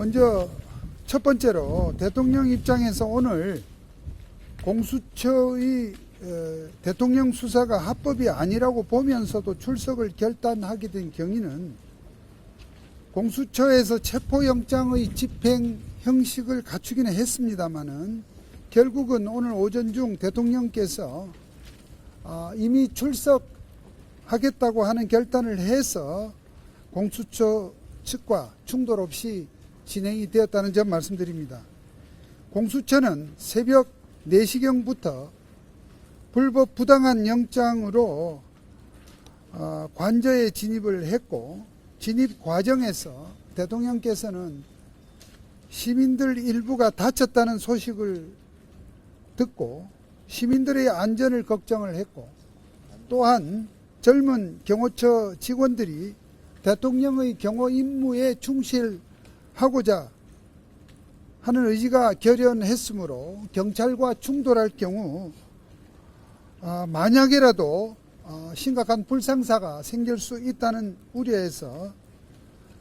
먼저 첫 번째로 대통령 입장에서 오늘 공수처의 어, 대통령 수사가 합법이 아니라고 보면서도 출석을 결단하게 된 경위는 공수처에서 체포영장의 집행 형식을 갖추기는 했습니다마는 결국은 오늘 오전 중 대통령께서 아, 이미 출석하겠다고 하는 결단을 해서 공수처 측과 충돌 없이 진행이 되었다는 점 말씀드립니다. 공수처는 새벽 4시경부터 불법 부당한 영장으로 어, 관저에 진입을 했고 진입 과정에서 대통령께서는 시민들 일부가 다쳤다는 소식을 듣고 시민들의 안전을 걱정을 했고 또한 젊은 경호처 직원들이 대통령의 경호 임무에 충실 하고자 하는 의지가 결연했으므로 경찰과 충돌할 경우 아, 만약에라도 어, 심각한 불상사가 생길 수 있다는 우려에서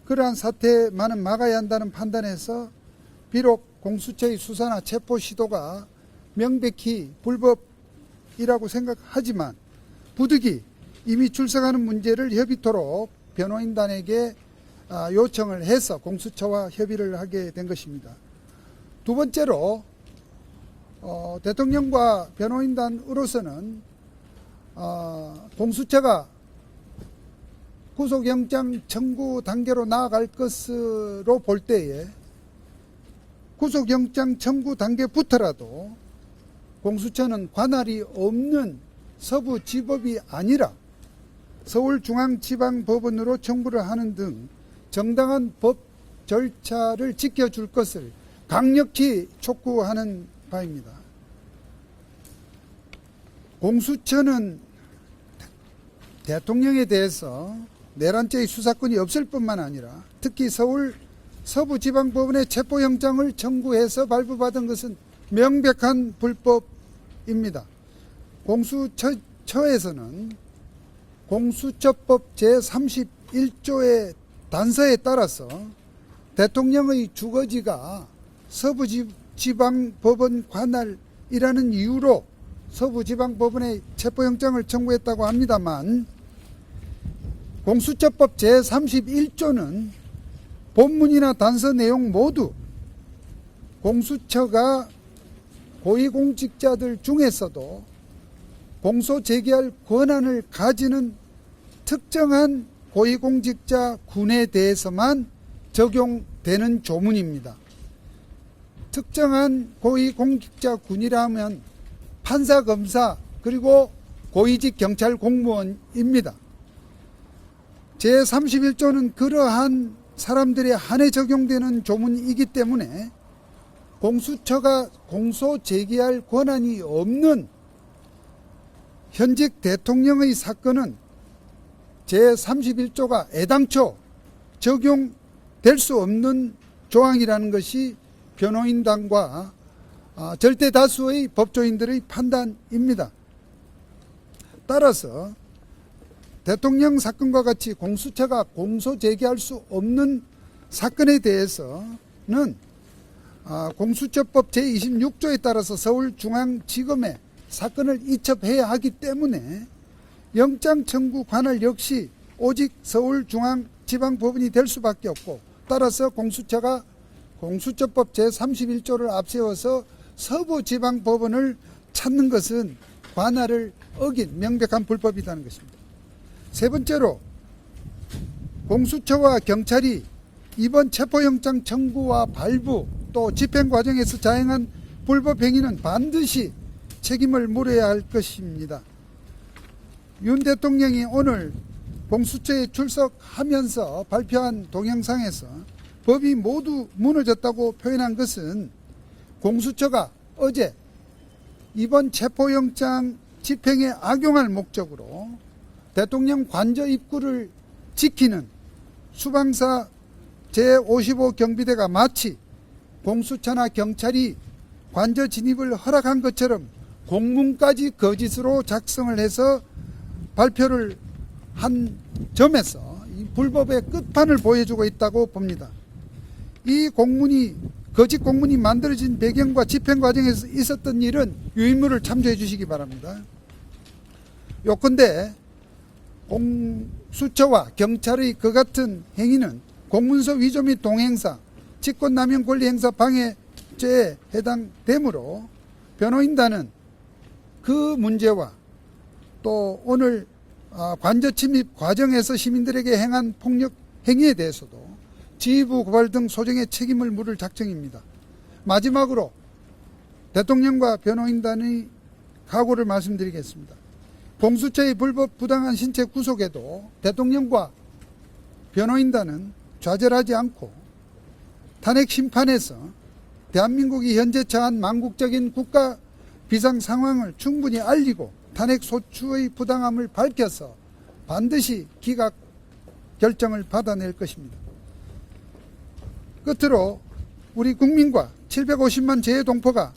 그러한 사태만은 막아야 한다는 판단에서 비록 공수처의 수사나 체포 시도가 명백히 불법이라고 생각하지만 부득이 이미 출석하는 문제를 협의토록 변호인단에게 아, 요청을 해서 공수처와 협의를 하게 된 것입니다. 두 번째로 어, 대통령과 변호인단으로서는 어, 공수처가 구속영장 청구 단계로 나아갈 것으로 볼 때에 구속영장 청구 단계부터라도 공수처는 관할이 없는 서부지법이 아니라 서울중앙지방법원으로 청구를 하는 등 정당한 법 절차를 지켜줄 것을 강력히 촉구하는 바입니다. 공수처는 대통령에 대해서 내란죄의 수사권이 없을 뿐만 아니라 특히 서울 서부지방법원의 체포영장을 청구해서 발부받은 것은 명백한 불법입니다. 공수처에서는 공수처법 제31조의 단서에 따라서 대통령의 주거지가 서부지방법원 관할이라는 이유로 서부지방법원에 체포영장을 청구했다고 합니다만 공수처법 제31조는 본문이나 단서 내용 모두 공수처가 고위공직자들 중에서도 공소 제기할 권한을 가지는 특정한 고위공직자 군에 대해서만 적용되는 조문입니다. 특정한 고위공직자 군이라면 판사, 검사, 그리고 고위직 경찰 공무원입니다. 제31조는 그러한 사람들에 한해 적용되는 조문이기 때문에 공수처가 공소 제기할 권한이 없는 현직 대통령의 사건은 제31조가 애당초 적용될 수 없는 조항이라는 것이 변호인단과 아, 절대 다수의 법조인들의 판단입니다. 따라서 대통령 사건과 같이 공수처가 공소 제기할 수 없는 사건에 대해서는 아, 공수처법 제26조에 따라서 서울중앙지검에 사건을 이첩해야 하기 때문에 영장 청구 관할 역시 오직 서울중앙지방법원이 될 수밖에 없고 따라서 공수처가 공수처법 제31조를 앞세워서 서부지방법원을 찾는 것은 관할을 어긴 명백한 불법이라는 것입니다. 세 번째로 공수처와 경찰이 이번 체포영장 청구와 발부 또 집행 과정에서 자행한 불법 행위는 반드시 책임을 물어야 할 것입니다. 윤 대통령이 오늘 공수처에 출석하면서 발표한 동영상에서 법이 모두 무너졌다고 표현한 것은 공수처가 어제 이번 체포영장 집행에 악용할 목적으로 대통령 관저 입구를 지키는 수방사 제55 경비대가 마치 공수처나 경찰이 관저 진입을 허락한 것처럼 공문까지 거짓으로 작성을 해서 발표를 한 점에서 이 불법의 끝판을 보여주고 있다고 봅니다. 이 공문이 거짓 공문이 만들어진 배경과 집행 과정에서 있었던 일은 유인물을 참조해 주시기 바랍니다. 요컨대 공수처와 경찰의 그 같은 행위는 공문서 위조 및 동행사, 직권남용 권리행사 방해죄에 해당되므로 변호인단은 그 문제와 또 오늘 아, 관저 침입 과정에서 시민들에게 행한 폭력 행위에 대해서도 지휘부 고발 등 소정의 책임을 물을 작정입니다. 마지막으로 대통령과 변호인단의 각오를 말씀드리겠습니다. 공수처의 불법 부당한 신체 구속에도 대통령과 변호인단은 좌절하지 않고 탄핵 심판에서 대한민국이 현재 처한 망국적인 국가 비상 상황을 충분히 알리고 탄핵 소추의 부당함을 밝혀서 반드시 기각 결정을 받아낼 것입니다. 끝으로 우리 국민과 750만 재해동포가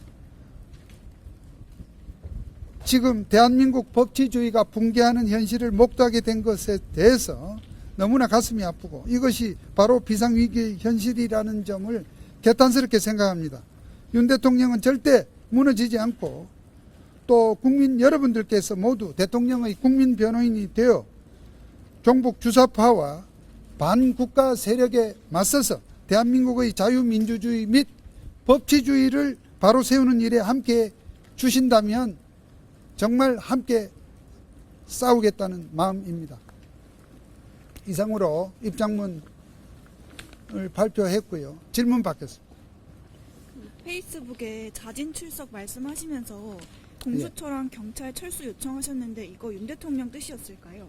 지금 대한민국 법치주의가 붕괴하는 현실을 목도하게 된 것에 대해서 너무나 가슴이 아프고 이것이 바로 비상위기의 현실이라는 점을 개탄스럽게 생각합니다. 윤 대통령은 절대 무너지지 않고 또 국민 여러분들께서 모두 대통령의 국민 변호인이 되어 종북 주사파와 반국가 세력에 맞서서 대한민국의 자유민주주의 및 법치주의를 바로 세우는 일에 함께 주신다면 정말 함께 싸우겠다는 마음입니다. 이상으로 입장문을 발표했고요. 질문 받겠습니다. 페이스북에 자진 출석 말씀하시면서 공수처랑 경찰 철수 요청하셨는데 이거 윤 대통령 뜻이었을까요?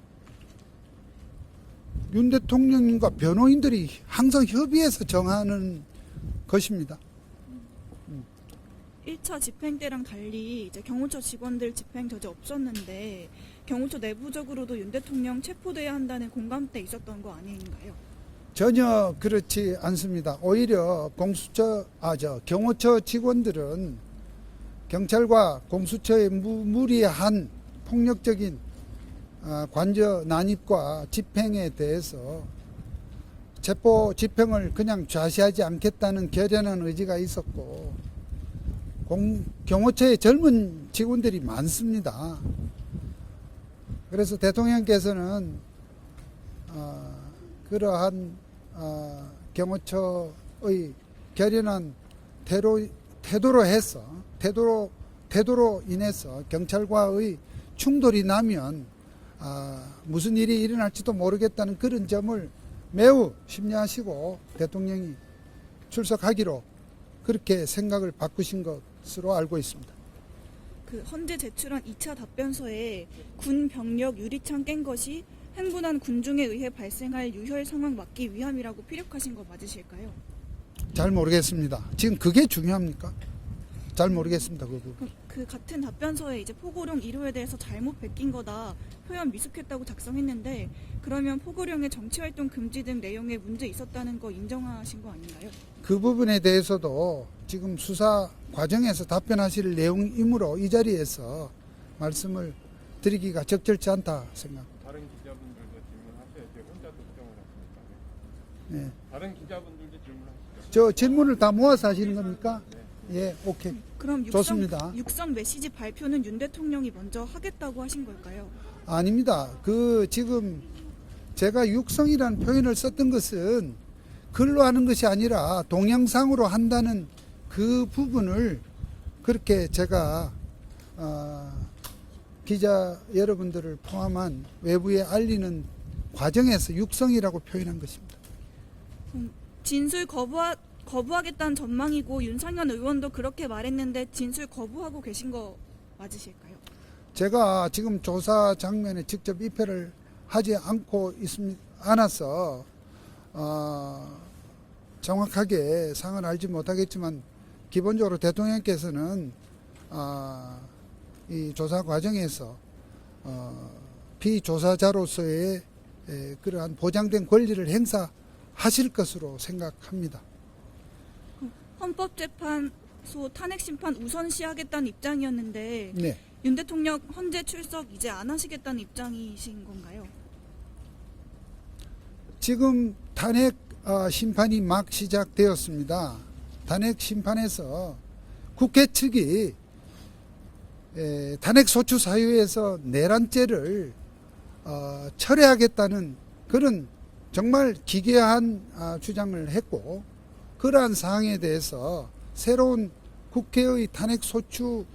윤 대통령과 변호인들이 항상 협의해서 정하는 것입니다. 1차 집행 때랑 달리 이제 경호처 직원들 집행 저지 없었는데 경호처 내부적으로도 윤 대통령 체포돼야 한다는 공감대 있었던 거 아닌가요? 전혀 그렇지 않습니다. 오히려 공수처, 아, 저, 경호처 직원들은 경찰과 공수처의 무, 무리한 폭력적인 아, 관저 난입과 집행에 대해서 체포 집행을 그냥 좌시하지 않겠다는 결연한 의지가 있었고 공, 경호처에 젊은 직원들이 많습니다. 그래서 대통령께서는 어, 그러한 어, 경호처의 결연한 태도, 태도로 해서 태도로 태도로 인해서 경찰과의 충돌이 나면 아, 무슨 일이 일어날지도 모르겠다는 그런 점을 매우 심려하시고 대통령이 출석하기로 그렇게 생각을 바꾸신 것으로 알고 있습니다. 그 헌재 제출한 2차 답변서에 군 병력 유리창 깬 것이 행군한 군중에 의해 발생할 유혈 상황 막기 위함이라고 피력하신 거 맞으실까요? 잘 모르겠습니다. 지금 그게 중요합니까? 잘 모르겠습니다. 그 부분. 그, 그 같은 답변서에 이제 포고령 1호에 대해서 잘못 베낀 거다 표현 미숙했다고 작성했는데 그러면 포고령의 정치활동 금지 등 내용에 문제 있었다는 거 인정하신 거 아닌가요? 그 부분에 대해서도 지금 수사 과정에서 답변하실 내용이므로 이 자리에서 말씀을 드리기가 적절치 않다 생각. 다른 기자분들도 질문하셔야지 혼자 독점을 하시니까. 네. 다른 질문하시죠. 저 질문을 다 모아서 하시는 겁니까? 예, 오케이. 그럼 육성, 좋습니다. 육성 메시지 발표는 윤 대통령이 먼저 하겠다고 하신 걸까요? 아닙니다. 그 지금 제가 육성이라는 표현을 썼던 것은 글로 하는 것이 아니라 동영상으로 한다는 그 부분을 그렇게 제가 어, 기자 여러분들을 포함한 외부에 알리는 과정에서 육성이라고 표현한 것입니다. 진술 거부하, 거부하겠다는 전망이고 윤상현 의원도 그렇게 말했는데 진술 거부하고 계신 거 맞으실까요? 제가 지금 조사 장면에 직접 입회를 하지 않고 있습니다. 않아서 어, 정확하게 상을 알지 못하겠지만 기본적으로 대통령께서는 아, 이 조사 과정에서 어, 비조사자로서의 에, 그러한 보장된 권리를 행사 하실 것으로 생각합니다. 헌법재판소 탄핵 심판 우선시하겠다는 입장이었는데 네. 윤 대통령 헌재 출석 이제 안 하시겠다는 입장이신 건가요? 지금 탄핵 어, 심판이 막 시작되었습니다. 탄핵 심판에서 국회 측이 에, 탄핵 소추 사유에서 내란죄를 어, 철회하겠다는 그런 정말 기괴한 아, 주장을 했고 그러한 사항에 대해서 새로운 국회의 탄핵 소추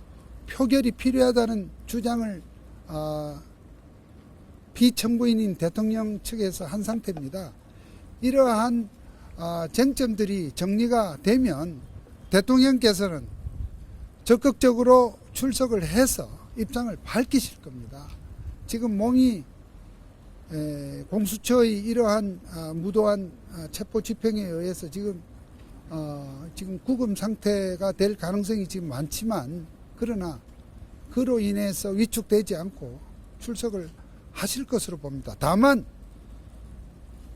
표결이 필요하다는 주장을 아, 비청구인인 대통령 측에서 한 상태입니다. 이러한 아, 쟁점들이 정리가 되면 대통령께서는 적극적으로 출석을 해서 입장을 밝히실 겁니다. 지금 몸이 에, 공수처의 이러한 아, 무도한 아, 체포 집행에 의해서 지금 어, 지금 구금 상태가 될 가능성이 지금 많지만 그러나 그로 인해서 위축되지 않고 출석을 하실 것으로 봅니다. 다만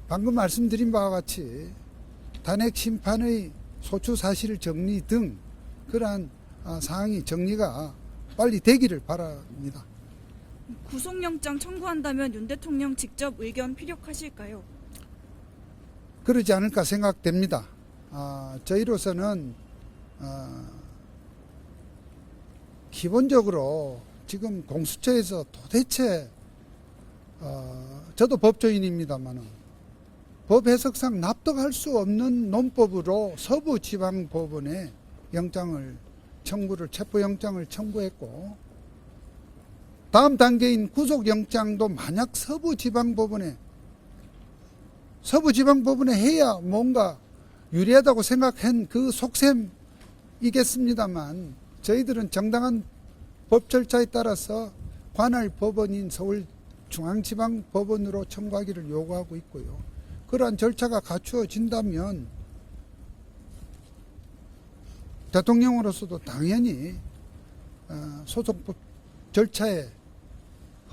방금 말씀드린 바와 같이 탄핵 심판의 소추 사실 정리 등 그러한 아, 사항이 정리가 빨리 되기를 바랍니다. 구속영장 청구한다면 윤 대통령 직접 의견 피력하실까요? 그러지 않을까 생각됩니다. 아, 저희로서는 아, 기본적으로 지금 공수처에서 도대체 어, 저도 법조인입니다만은 법 해석상 납득할 수 없는 논법으로 서부지방법원에 영장을 청구를 체포영장을 청구했고 다음 단계인 구속영장도 만약 서부지방법원에 서부지방법원에 해야 뭔가 유리하다고 생각한 그 속셈이겠습니다만 저희들은 정당한 법 절차에 따라서 관할 법원인 서울중앙지방법원으로 청구하기를 요구하고 있고요. 그러한 절차가 갖추어진다면 대통령으로서도 당연히 어, 소송법 절차에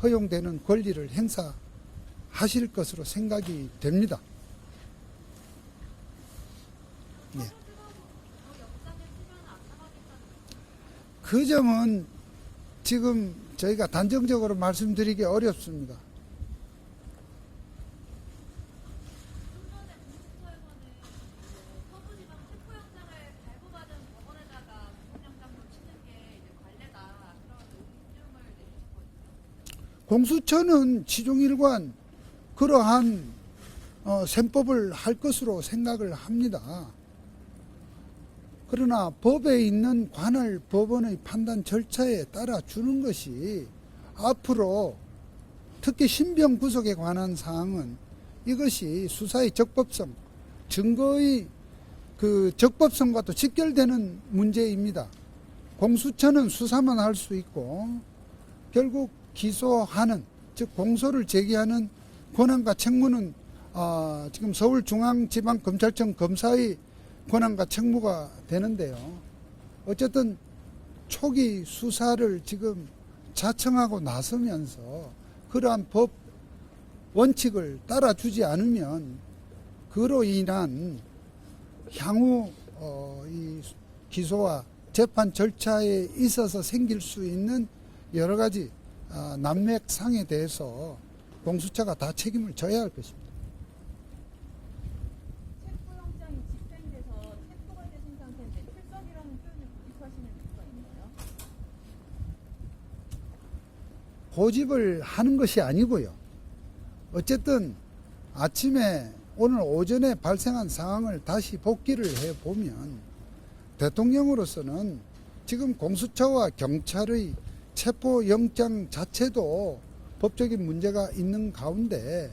허용되는 권리를 행사하실 것으로 생각이 됩니다. 예. 그 점은 지금 저희가 단정적으로 말씀드리기 어렵습니다. 서부지방 체포영장을 발부받은 법원에다가 구속영장도 치는 게 이제 관례다 그런 의중을 내주셨거든요. 공수처는 치종일관 그러한 어, 셈법을 할 것으로 생각을 합니다. 그러나 법에 있는 관할 법원의 판단 절차에 따라 주는 것이 앞으로 특히 신병 구속에 관한 사항은 이것이 수사의 적법성, 증거의 그 적법성과도 직결되는 문제입니다. 공수처는 수사만 할 수 있고 결국 기소하는 즉 공소를 제기하는 권한과 책무는 아, 지금 서울중앙지방검찰청 검사의 권한과 책무가 되는데요. 어쨌든 초기 수사를 지금 자청하고 나서면서 그러한 법 원칙을 따라주지 않으면 그로 인한 향후 어, 이 기소와 재판 절차에 있어서 생길 수 있는 여러 가지 아, 난맥상에 대해서 공수처가 다 책임을 져야 할 것입니다. 고집을 하는 것이 아니고요. 어쨌든 아침에 오늘 오전에 발생한 상황을 다시 복기를 해 보면 대통령으로서는 지금 공수처와 경찰의 체포 영장 자체도 법적인 문제가 있는 가운데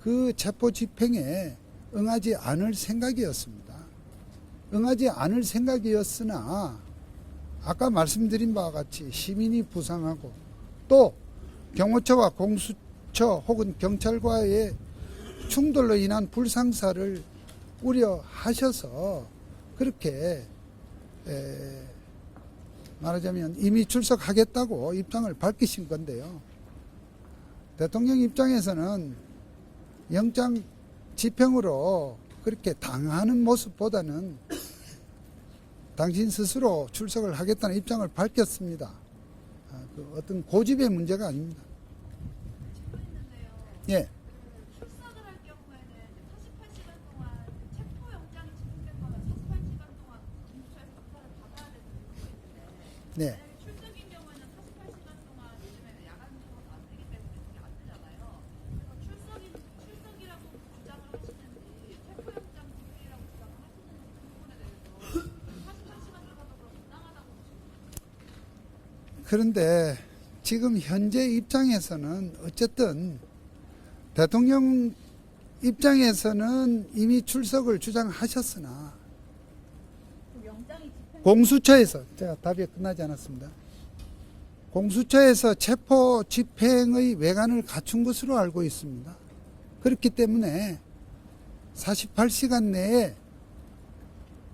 그 체포 집행에 응하지 않을 생각이었습니다. 응하지 않을 생각이었으나 아까 말씀드린 바와 같이 시민이 부상하고 또 경호처와 공수처 혹은 경찰과의 충돌로 인한 불상사를 우려하셔서 그렇게 에, 말하자면 이미 출석하겠다고 입장을 밝히신 건데요. 대통령 입장에서는 영장 집행으로 그렇게 당하는 모습보다는 당신 스스로 출석을 하겠다는 입장을 밝혔습니다. 아, 그 어떤 고집의 문제가 아닙니다. 예. 출석을 할 경우에는 이제 48시간 동안 네. 출석인 경우에는 48시간 동안 요즘에는 야간 수업은 안 되기 때문에 그게 안 되잖아요. 그래서 출석인 출석이라고 주장을 하시는지 체포영장 집행이라고 주장을 하시는지 그 부분에 대해서 48시간 들어가도 그럼 부당하다고 보시는 그런데 지금 현재 입장에서는 어쨌든 대통령 입장에서는 이미 출석을 주장하셨으나 그 집행 공수처에서 제가 답이 끝나지 않았습니다. 공수처에서 체포 집행의 외관을 갖춘 것으로 알고 있습니다. 그렇기 때문에 48시간 내에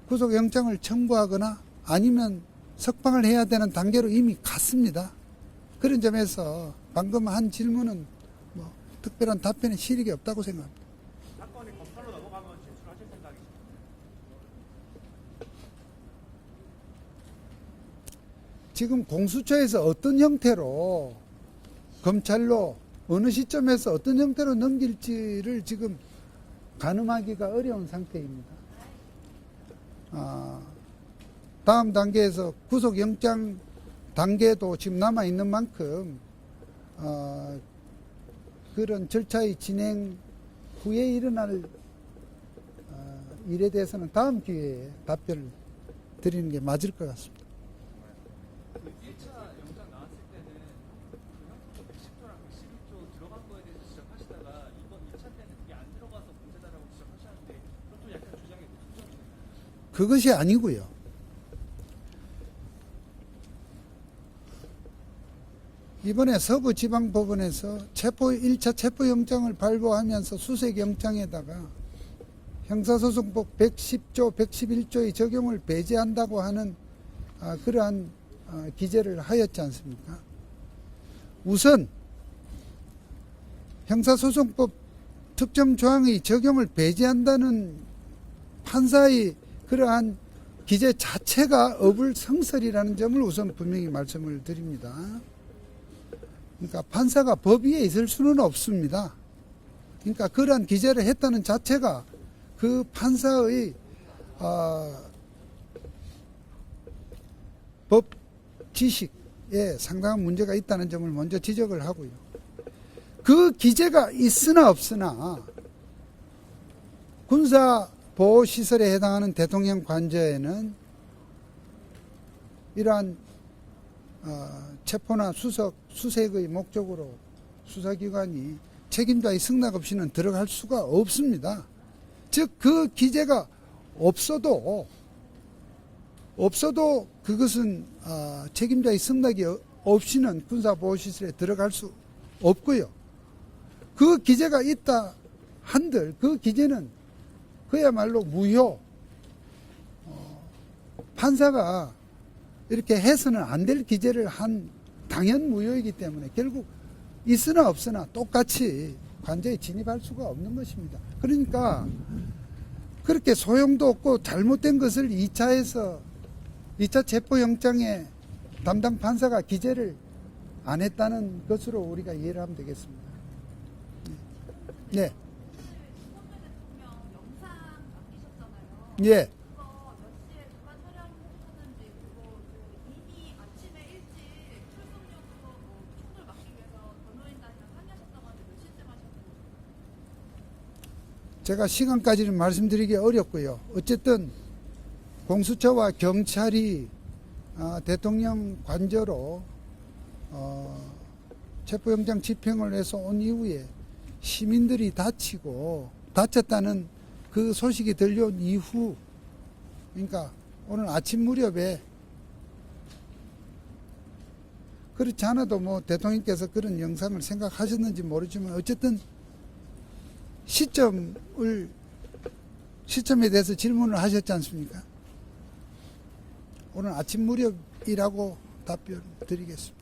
구속영장을 청구하거나 아니면 석방을 해야 되는 단계로 이미 갔습니다. 그런 점에서 방금 한 질문은 뭐 특별한 답변에 실익이 없다고 생각합니다. 사건이 검찰로 넘어가면 제출하실 생각이십니까? 지금 공수처에서 어떤 형태로 검찰로 어느 시점에서 어떤 형태로 넘길지를 지금 가늠하기가 어려운 상태입니다. 아, 다음 단계에서 구속영장 단계도 지금 남아 있는 만큼 어, 그런 절차의 진행 후에 일어날 어, 일에 대해서는 다음 기회에 답변을 드리는 게 맞을 것 같습니다. 그 1차 영장 나왔을 때는 그 형사법 110조랑 111조 들어간 거에 대해서 지적하시다가 이번 2차 때는 그게 안 들어가서 문제다라고 지적하셨는데 그것도 약간 주장이 무슨 그것이 아니고요. 이번에 서부지방법원에서 체포 1차 체포영장을 발부하면서 수색영장에다가 형사소송법 110조, 111조의 적용을 배제한다고 하는 아, 그러한 아, 기재를 하였지 않습니까? 우선 형사소송법 특정 조항의 적용을 배제한다는 판사의 그러한 기재 자체가 어불성설이라는 점을 우선 분명히 말씀을 드립니다. 그러니까 판사가 법 위에 있을 수는 없습니다. 그러니까 그러한 기재를 했다는 자체가 그 판사의 어, 법 지식에 상당한 문제가 있다는 점을 먼저 지적을 하고요. 그 기재가 있으나 없으나 군사 보호 시설에 해당하는 대통령 관저에는 이러한 어, 체포나 수석 수색의 목적으로 수사기관이 책임자의 승낙 없이는 들어갈 수가 없습니다. 즉 그 기재가 없어도 없어도 그것은 어, 책임자의 승낙이 어- 없이는 군사보호시설에 들어갈 수 없고요. 그 기재가 있다 한들 그 기재는 그야말로 무효. 어, 판사가 이렇게 해서는 안 될 기재를 한 당연 무효이기 때문에 결국 있으나 없으나 똑같이 관저에 진입할 수가 없는 것입니다. 그러니까 그렇게 소용도 없고 잘못된 것을 2차에서 2차 체포영장에 담당 판사가 기재를 안 했다는 것으로 우리가 이해를 하면 되겠습니다. 네. 윤석열 대통령 영상 남기셨잖아요. 예. 그거 몇 시에 누가 촬영을 해주셨는지 그리고 그 이미 아침에 일찍 출석용으로 뭐 총을 막기 위해서 변호인단이랑 상의하셨다고 하는데 몇 시쯤 하셨는지 제가 시간까지는 말씀드리기 어렵고요. 어쨌든 공수처와 경찰이 아, 대통령 관저로 어, 체포영장 집행을 해서 온 이후에 시민들이 다치고 다쳤다는 그 소식이 들려온 이후 그러니까 오늘 아침 무렵에 그렇지 않아도 뭐 대통령께서 그런 영상을 생각하셨는지 모르지만 어쨌든 시점을 시점에 대해서 질문을 하셨지 않습니까? 오늘 아침 무렵이라고 답변 드리겠습니다.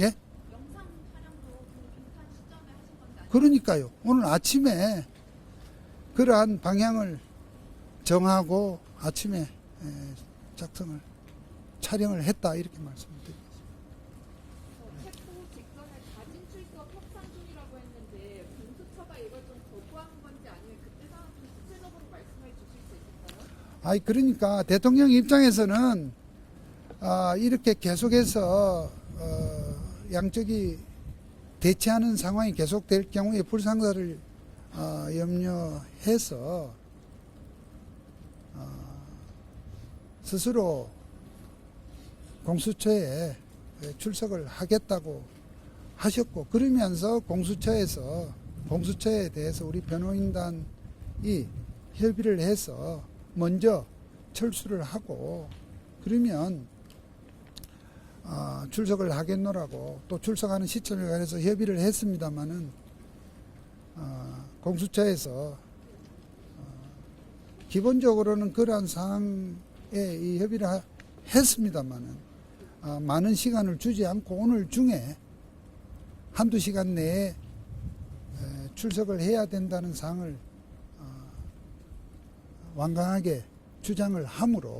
예? 영상 촬영도 그 비슷한 시점에 하신 건지 아니면 그러니까요. 오늘 아침에 그러한 방향을 정하고 아침에 에, 작성을 촬영을 했다 이렇게 말씀드립니다. 아이 그러니까 대통령 입장에서는 아, 이렇게 계속해서 어, 양쪽이 대치하는 상황이 계속될 경우에 불상사를 어, 염려해서 어, 스스로 공수처에 출석을 하겠다고 하셨고 그러면서 공수처에서 공수처에 대해서 우리 변호인단이 협의를 해서 먼저 철수를 하고 그러면 어, 출석을 하겠노라고 또 출석하는 시점에 관해서 협의를 했습니다마는 어, 공수처에서 어, 기본적으로는 그러한 상황에 이 협의를 하- 했습니다마는 어, 많은 시간을 주지 않고 오늘 중에 한두 시간 내에 에, 출석을 해야 된다는 사항을 어, 완강하게 주장을 하므로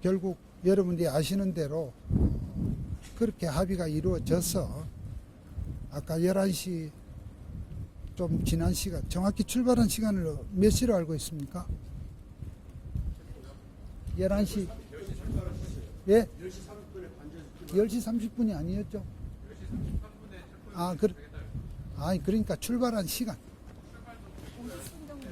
결국 여러분들이 아시는 대로 그렇게 합의가 이루어져서 아까 11시 좀 지난 시간 정확히 출발한 시간을 몇 시로 알고 있습니까? 11시 예? 10시 30분이 아니었죠? 아, 그, 아니, 그러니까 출발한 시간.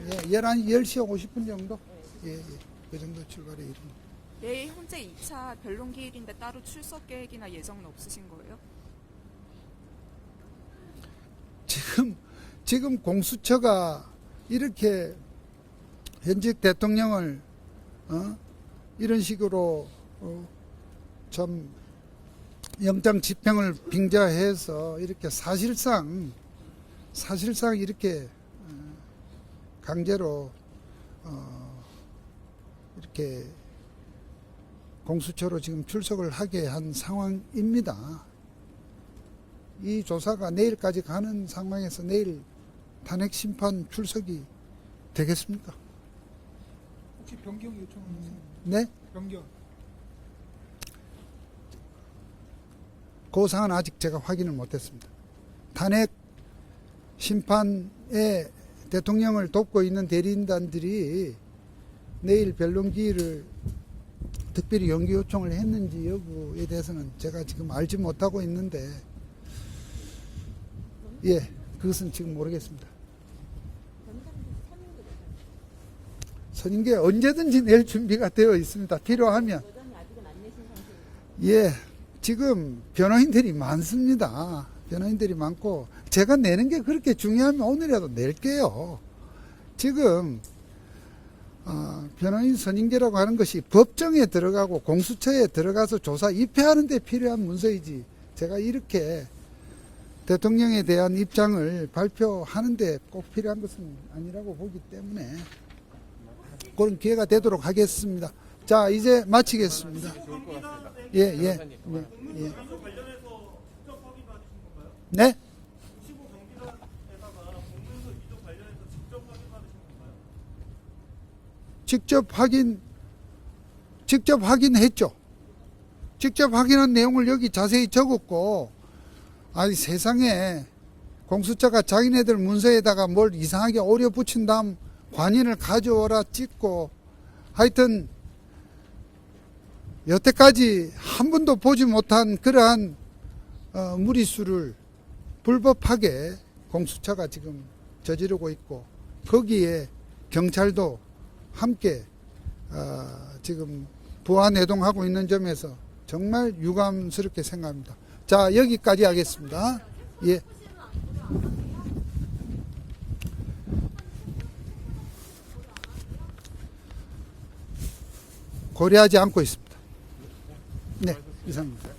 예, 11시, 10시 50분 정도? 예, 예. 그 정도 출발에 이릅니다. 내일 현재 2차 변론 기일인데 따로 출석 계획이나 예정은 없으신 거예요? 지금 지금 공수처가 이렇게 현직 대통령을 어? 이런 식으로 어? 참 영장 집행을 빙자해서 이렇게 사실상 사실상 이렇게 어, 강제로 어, 이렇게 공수처로 지금 출석을 하게 한 상황입니다. 이 조사가 내일까지 가는 상황에서 내일 탄핵 심판 출석이 되겠습니까? 혹시 변경 요청하셨어요? 네? 변경. 그 사항은 아직 제가 확인을 못했습니다. 탄핵 심판에 대통령을 돕고 있는 대리인단들이 내일 변론 기일을 특별히 연기 요청을 했는지 여부에 대해서는 제가 지금 알지 못하고 있는데 예, 그것은 지금 모르겠습니다. 선임계 언제든지 낼 준비가 되어 있습니다. 필요하면. 예, 지금 변호인들이 많습니다. 변호인들이 많고 제가 내는 게 그렇게 중요하면 오늘이라도 낼게요. 지금 어, 변호인 선임계라고 하는 것이 법정에 들어가고 공수처에 들어가서 조사 입회하는 데 필요한 문서이지 제가 이렇게 대통령에 대한 입장을 발표하는데 꼭 필요한 것은 아니라고 보기 때문에 그런 기회가 되도록 하겠습니다. 자, 이제 마치겠습니다. 예, 예. 예, 예. 네? 직접 확인, 직접 확인했죠. 직접 확인한 내용을 여기 자세히 적었고, 아니 세상에 공수처가 자기네들 문서에다가 뭘 이상하게 오려 붙인 다음 관인을 가져오라 찍고 하여튼 여태까지 한 번도 보지 못한 그러한 어, 무리수를 불법하게 공수처가 지금 저지르고 있고 거기에 경찰도 함께 어, 지금 부안 해동하고 있는 점에서 정말 유감스럽게 생각합니다. 자 여기까지 하겠습니다. 예. 고려하지 않고 있습니다. 네, 이상입니다.